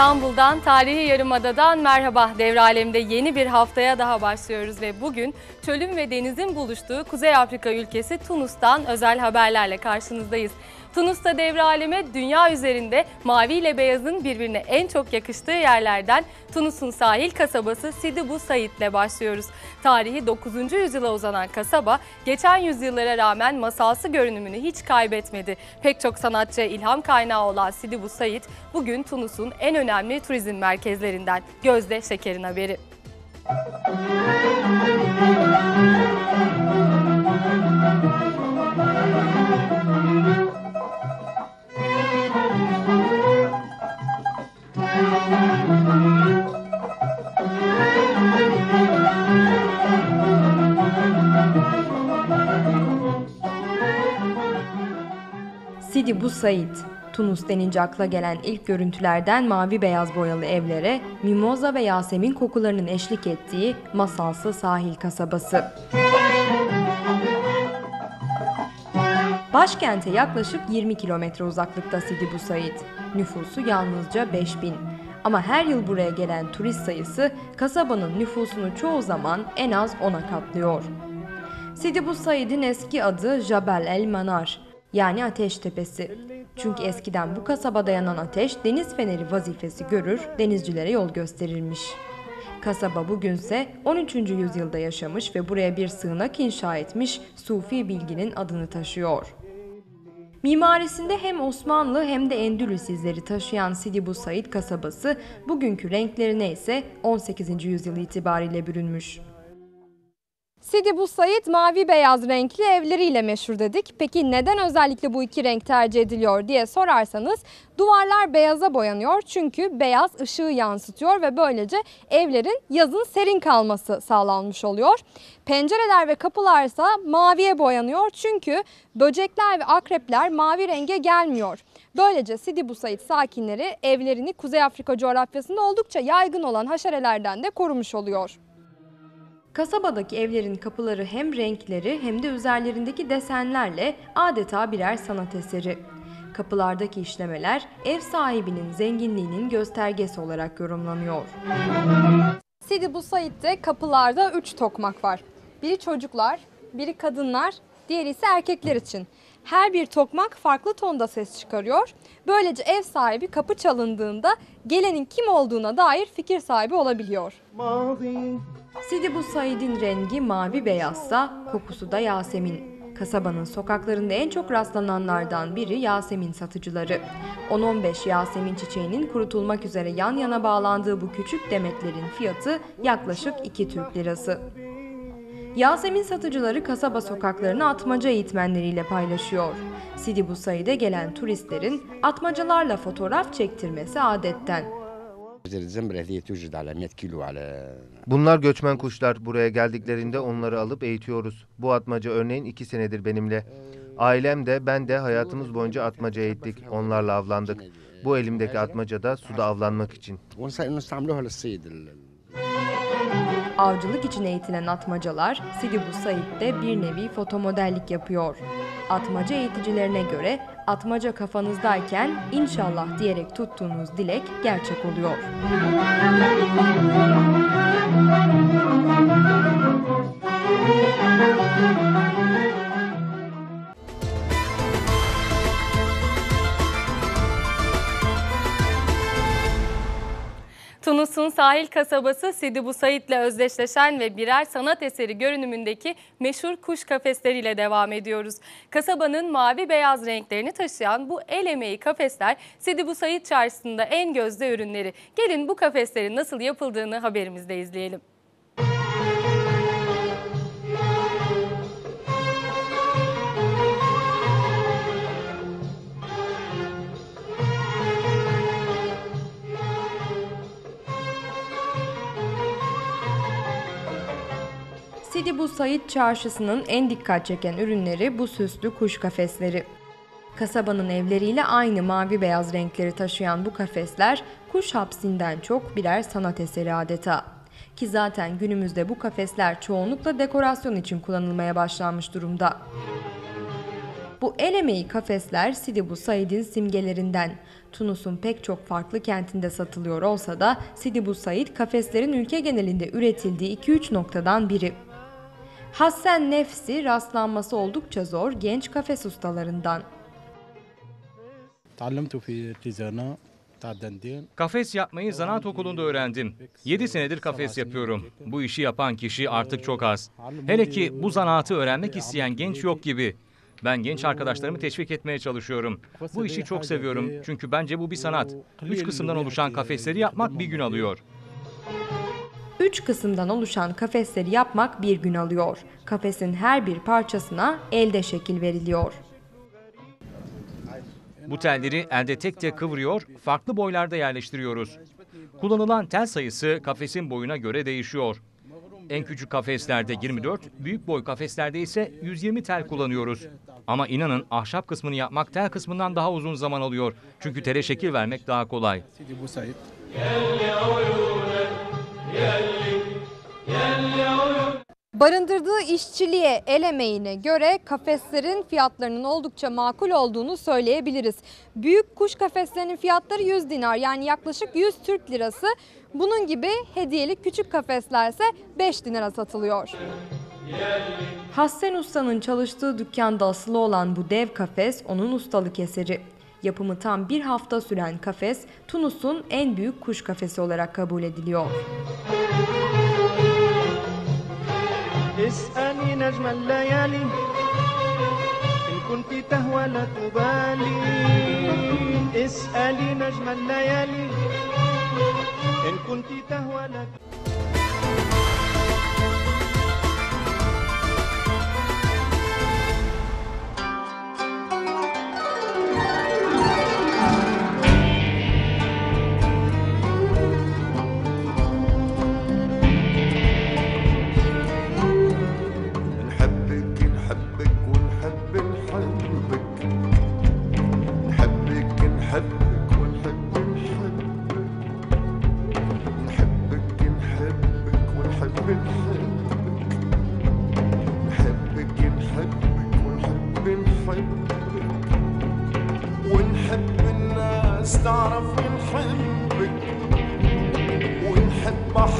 İstanbul'dan, tarihi Yarımada'dan merhaba. Devre alemde yeni bir haftaya daha başlıyoruz ve bugün çölün ve denizin buluştuğu Kuzey Afrika ülkesi Tunus'tan özel haberlerle karşınızdayız. Tunus'ta devre aleme dünya üzerinde mavi ile beyazın birbirine en çok yakıştığı yerlerden Tunus'un sahil kasabası Sidi Bu Said ile başlıyoruz. Tarihi 9. yüzyıla uzanan kasaba geçen yüzyıllara rağmen masalsı görünümünü hiç kaybetmedi. Pek çok sanatçıya ilham kaynağı olan Sidi Bu Said bugün Tunus'un en önemli turizm merkezlerinden. Gözde Şeker'in haberi. Sidi Said, Tunus denince akla gelen ilk görüntülerden mavi beyaz boyalı evlere, mimoza ve yasemin kokularının eşlik ettiği masalsı sahil kasabası. Başkente yaklaşık 20 kilometre uzaklıkta Sidi Bu Said. Nüfusu yalnızca 5000. Ama her yıl buraya gelen turist sayısı kasabanın nüfusunu çoğu zaman en az 10'a katlıyor. Sidi Bu Said'in eski adı Jabal el Manar yani Ateş Tepesi. Çünkü eskiden bu kasabada yanan ateş deniz feneri vazifesi görür, denizcilere yol gösterirmiş. Kasaba bugünse 13. yüzyılda yaşamış ve buraya bir sığınak inşa etmiş Sufi bilginin adını taşıyor. Mimarisinde hem Osmanlı hem de Endülüs izleri taşıyan Sidi Bu Said kasabası bugünkü renklerine ise 18. yüzyıl itibariyle bürünmüş. Sidi Bu Said mavi beyaz renkli evleriyle meşhur dedik. Peki neden özellikle bu iki renk tercih ediliyor diye sorarsanız duvarlar beyaza boyanıyor çünkü beyaz ışığı yansıtıyor ve böylece evlerin yazın serin kalması sağlanmış oluyor. Pencereler ve kapılarsa maviye boyanıyor çünkü böcekler ve akrepler mavi renge gelmiyor. Böylece Sidi Bu Said sakinleri evlerini Kuzey Afrika coğrafyasında oldukça yaygın olan haşerelerden de korumuş oluyor. Kasabadaki evlerin kapıları hem renkleri hem de üzerlerindeki desenlerle adeta birer sanat eseri. Kapılardaki işlemeler ev sahibinin zenginliğinin göstergesi olarak yorumlanıyor. Sidi Bu Said'de kapılarda 3 tokmak var. Biri çocuklar, biri kadınlar, diğeri ise erkekler için. Her bir tokmak farklı tonda ses çıkarıyor. Böylece ev sahibi kapı çalındığında gelenin kim olduğuna dair fikir sahibi olabiliyor. Sidi Bu Said'in rengi mavi beyazsa kokusu da Yasemin. Kasabanın sokaklarında en çok rastlananlardan biri Yasemin satıcıları. 10-15 Yasemin çiçeğinin kurutulmak üzere yan yana bağlandığı bu küçük demetlerin fiyatı yaklaşık 2 Türk lirası. Yasemin satıcıları kasaba sokaklarını atmaca eğitmenleriyle paylaşıyor. Sidi bu sayıda gelen turistlerin atmacalarla fotoğraf çektirmesi adetten. Bunlar göçmen kuşlar. Buraya geldiklerinde onları alıp eğitiyoruz. Bu atmaca örneğin iki senedir benimle. Ailem de ben de hayatımız boyunca atmaca eğittik. Onlarla avlandık. Bu elimdeki atmaca da suda avlanmak için. Avcılık için eğitilen atmacalar Sidi Said'de bir nevi fotomodellik yapıyor. Atmaca eğiticilerine göre atmaca kafanızdayken inşallah diyerek tuttuğunuz dilek gerçek oluyor. Tunus'un sahil kasabası Sidi Bu Said'le özdeşleşen ve birer sanat eseri görünümündeki meşhur kuş kafesleriyle devam ediyoruz. Kasabanın mavi beyaz renklerini taşıyan bu el emeği kafesler Sidi Bu Said çarşısında en gözde ürünleri. Gelin bu kafeslerin nasıl yapıldığını haberimizde izleyelim. Sidi Said çarşısının en dikkat çeken ürünleri bu süslü kuş kafesleri. Kasabanın evleriyle aynı mavi beyaz renkleri taşıyan bu kafesler kuş hapsinden çok birer sanat eseri adeta. Ki zaten günümüzde bu kafesler çoğunlukla dekorasyon için kullanılmaya başlanmış durumda. Bu el emeği kafesler Sidi Bu Said'in simgelerinden. Tunus'un pek çok farklı kentinde satılıyor olsa da Sidi Bu Said kafeslerin ülke genelinde üretildiği 2-3 noktadan biri. Hassen Nefsi rastlanması oldukça zor genç kafes ustalarından. Kafes yapmayı zanaat okulunda öğrendim. 7 senedir kafes yapıyorum. Bu işi yapan kişi artık çok az. Hele ki bu zanaatı öğrenmek isteyen genç yok gibi. Ben genç arkadaşlarımı teşvik etmeye çalışıyorum. Bu işi çok seviyorum çünkü bence bu bir sanat. Üç kısımdan oluşan kafesleri yapmak bir gün alıyor. Üç kısımdan oluşan kafesleri yapmak bir gün alıyor. Kafesin her bir parçasına elde şekil veriliyor. Bu telleri elde tek tek kıvırıyor, farklı boylarda yerleştiriyoruz. Kullanılan tel sayısı kafesin boyuna göre değişiyor. En küçük kafeslerde 24, büyük boy kafeslerde ise 120 tel kullanıyoruz. Ama inanın ahşap kısmını yapmak tel kısmından daha uzun zaman alıyor. Çünkü tele şekil vermek daha kolay. Barındırdığı işçiliğe, el emeğine göre kafeslerin fiyatlarının oldukça makul olduğunu söyleyebiliriz. Büyük kuş kafeslerinin fiyatları 100 dinar yani yaklaşık 100 Türk lirası. Bunun gibi hediyelik küçük kafeslerse 5 dinara satılıyor. Hassen Usta'nın çalıştığı dükkanda asılı olan bu dev kafes onun ustalık eseri. Yapımı tam bir hafta süren kafes, Tunus'un en büyük kuş kafesi olarak kabul ediliyor. اسألي نجم الليالي إن كنت تهوى لا تبالي اسألي نجم الليالي إن كنت تهوى لا تبالي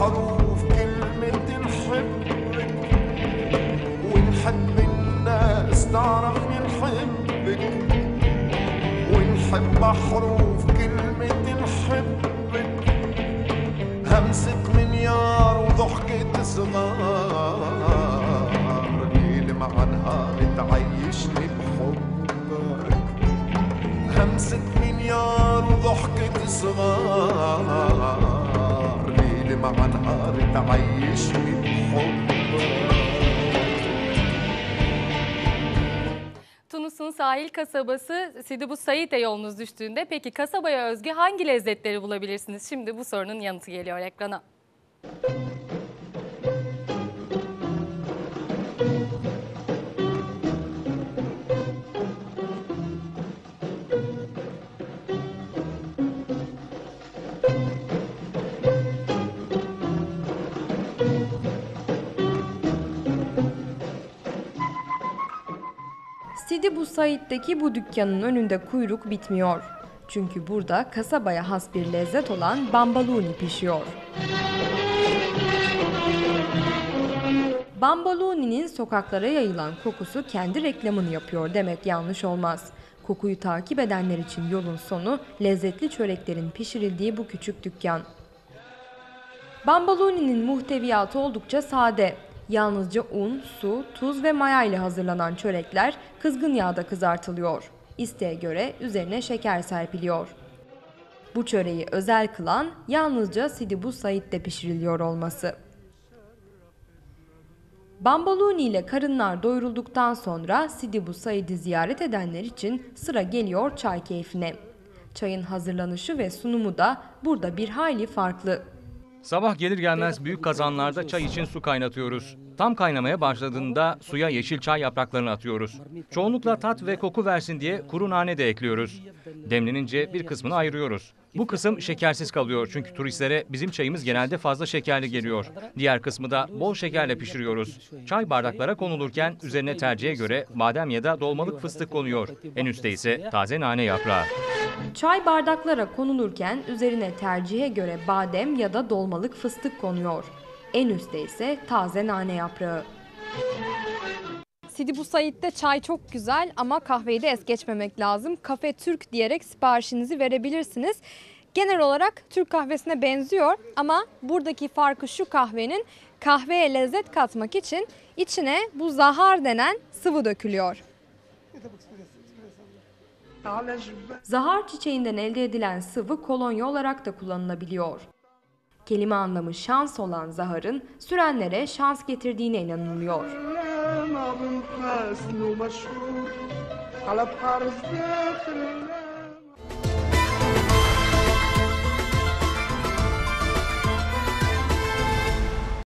حروف كلمة نحبك ونحب الناس تعرف نحبك ونحب حروف كلمة نحبك همسة منيار وضحكة صغار ليل مع نهار تعيشني بحبك همسة منيار وضحكة صغار مع نهار تعيشني بحبك Tunus'un sahil kasabası Sidi Bu Said'e yolunuz düştüğünde peki kasabaya özgü hangi lezzetleri bulabilirsiniz? Şimdi bu sorunun yanıtı geliyor ekrana. Sidi Bu Said'deki bu dükkanın önünde kuyruk bitmiyor. Çünkü burada kasabaya has bir lezzet olan bambaluni pişiyor. Bambaluni'nin sokaklara yayılan kokusu kendi reklamını yapıyor demek yanlış olmaz. Kokuyu takip edenler için yolun sonu lezzetli çöreklerin pişirildiği bu küçük dükkan. Bambaluni'nin muhteviyatı oldukça sade. Yalnızca un, su, tuz ve maya ile hazırlanan çörekler kızgın yağda kızartılıyor. İsteğe göre üzerine şeker serpiliyor. Bu çöreği özel kılan yalnızca Sidi Bu Said'de pişiriliyor olması. Bambaluni ile karınlar doyurulduktan sonra Sidi Bu Said'i ziyaret edenler için sıra geliyor çay keyfine. Çayın hazırlanışı ve sunumu da burada bir hayli farklı. Sabah gelir gelmez büyük kazanlarda çay için su kaynatıyoruz. Tam kaynamaya başladığında suya yeşil çay yapraklarını atıyoruz. Çoğunlukla tat ve koku versin diye kuru nane de ekliyoruz. Demlenince bir kısmını ayırıyoruz. Bu kısım şekersiz kalıyor çünkü turistlere bizim çayımız genelde fazla şekerli geliyor. Diğer kısmı da bol şekerle pişiriyoruz. Çay bardaklara konulurken üzerine tercihe göre badem ya da dolmalık fıstık konuyor. En üstte ise taze nane yaprağı. Çay bardaklara konulurken üzerine tercihe göre badem ya da dolmalık fıstık konuyor. En üstte ise taze nane yaprağı. Sidi Bu Said'de çay çok güzel ama kahveyi de es geçmemek lazım. Kafe Türk diyerek siparişinizi verebilirsiniz. Genel olarak Türk kahvesine benziyor ama buradaki farkı şu kahvenin kahveye lezzet katmak için içine bu zahar denen sıvı dökülüyor. Zahar çiçeğinden elde edilen sıvı kolonya olarak da kullanılabiliyor. Kelime anlamı şans olan zaharın sürenlere şans getirdiğine inanılıyor.